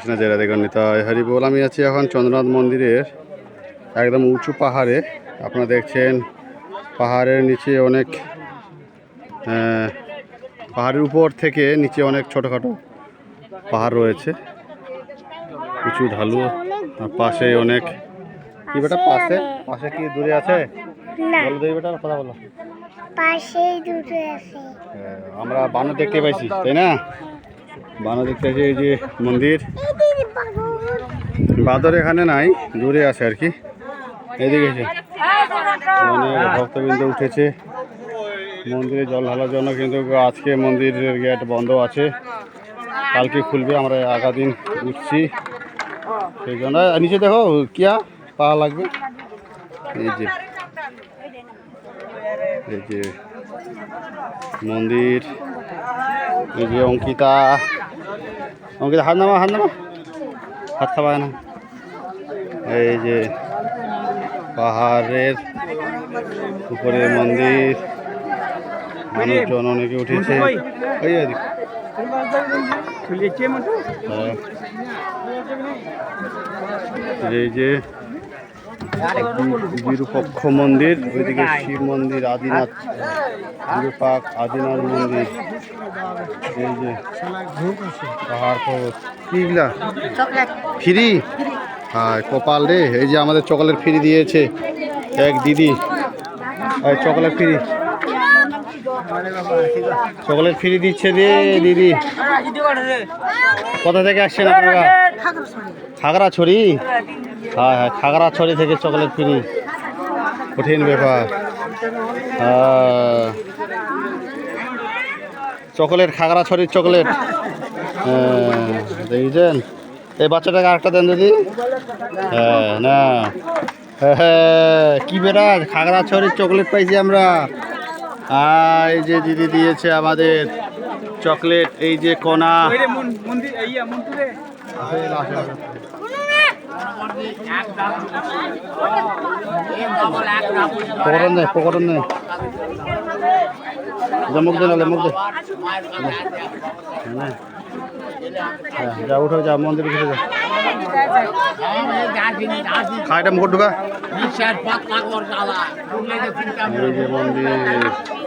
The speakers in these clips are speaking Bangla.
কৃষ্ণ জেলা দেখুন তাই হরি বল আমি আছি এখন চন্দ্রনাথ মন্দিরের একদম উঁচু পাহাড়ে। আপনারা দেখছেন পাহাড়ের নিচে অনেক আহ, পাহাড়ের উপর থেকে নিচে অনেক ছোটোখাটো পাহাড় রয়েছে। উঁচু ঢালু আর পাশে অনেক কি বেটা পাশে? পাশে কি দূরে আছে? বলো দেখি বেটা কথা বলো। পাশেই দুটো আছে। হ্যাঁ, আমরা বানর দেখতে পাইছি তাই না? বানর দেখতে পাইছি এই যে মন্দির। বাদর এখানে নাই, দূরে আছে আর কি। এদিকে অনেক ভক্তবৃন্দ উঠেছে। মন্দিরে জল ঢালার জন্য কিন্তু আজকে মন্দিরের গেট বন্ধ আছে। কালকে খুলবে, আমরা আগা দিন উঠছি। সেই জন্য নিচে দেখো, কিয়া পা লাগবে। এই যে এই যে মন্দির। এই যে অঙ্কিতা। অঙ্কিতা হাত নামা হাত নামা হাত খাবা না এই যে পাহাড়ের উপরে মন্দির মানুষজন অনেকে উঠেছে এই। হ্যাঁ। এই যে বিরূপক্ষ মন্দির ওইদিকে শিব মন্দির আদিনাথ বিরূপাক আদিনাথ মন্দির এই যে পাহাড় পর্বত। কিগুলা ফ্রি? হ্যাঁ কপাল রে এই যে আমাদের চকলেট ফ্রি দিয়েছে। এক দিদি। Chocolate free. চকলেট ফ্রি দিচ্ছে রে দিদি। কোথা থেকে আসছেন আপনারা? খাগড়াছড়ি? হ্যাঁ হ্যাঁ খাগড়াছড়ি থেকে চকলেট ফ্রি। কঠিন ব্যাপার। চকলেট খাগড়াছড়ির চকলেট। হ্যাঁ, দেখেছেন? এই বাচ্চাটাকে আরেকটা দেন দিদি। হ্যাঁ না। হ্যাঁ, হ্যাঁ কি বেটা খাগড়াছড়ির চকলেট পাইছি আমরা। এই যে দিদি দিয়েছে আমাদের চকলেট এই যে কোনা পকড়ন দে পকড়ন দে। মুখ দে নালে মুখ দে। যা উঠো যা মন্দির উঠে যা। খাইটা মুখ ঢুকা। মন্দির।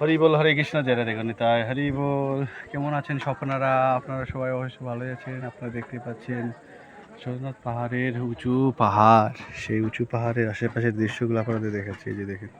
হরি বল, হরে কৃষ্ণ জেরা দেখুন তাই হরি বল। কেমন আছেন স্বপ্নারা? আপনারা সবাই অবশ্যই ভালোই আছেন। আপনারা দেখতে পাচ্ছেন সোমনাথ পাহাড়ের উঁচু পাহাড়। সেই উঁচু পাহাড়ের আশেপাশের দৃশ্যগুলো আপনাদের দেখাচ্ছি, এই যে দেখেন।